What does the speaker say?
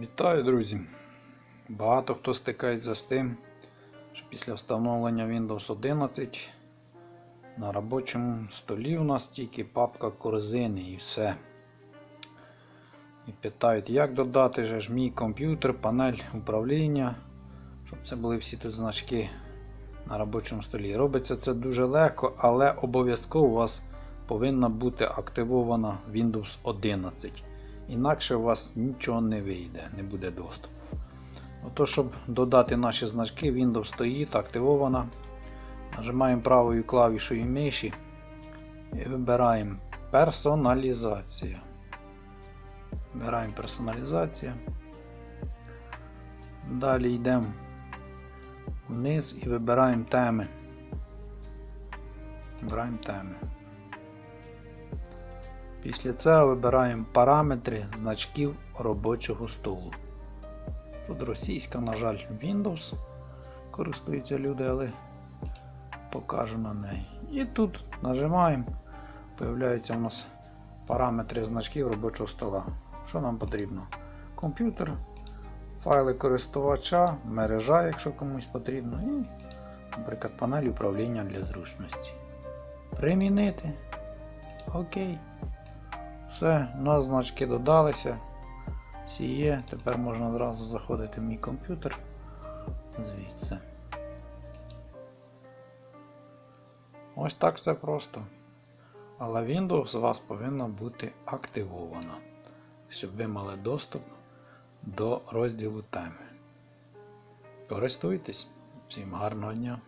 Вітаю, друзі! Багато хто стикається з тим, що після встановлення Windows 11 на робочому столі у нас тільки папка корзини і все. І питають, як додати же ж мій комп'ютер, панель управління, щоб це були всі тут значки на робочому столі. Робиться це дуже легко, але обов'язково у вас повинна бути активована Windows 11. Інакше у вас нічого не вийде, не буде доступу. Ото, щоб додати наші значки, Windows стоїть, активована. Нажимаємо правою клавішою миші і вибираємо персоналізація. Вибираємо персоналізація. Далі йдемо вниз і вибираємо теми. Вибираємо теми. Після цього вибираємо параметри значків робочого столу. Тут російська, на жаль, Windows користуються люди, але покажу на неї. І тут нажимаємо, появляються у нас параметри значків робочого стола. Що нам потрібно? Комп'ютер, файли користувача, мережа, якщо комусь потрібно, і, наприклад, панель управління для зручності. Примінити. Окей. Все, у нас значки додалися. Всі є. Тепер можна одразу заходити в мій комп'ютер. Звідси. Ось так все просто. Але Windows у вас повинна бути активована, щоб ви мали доступ до розділу теми. Користуйтесь. Всім гарного дня!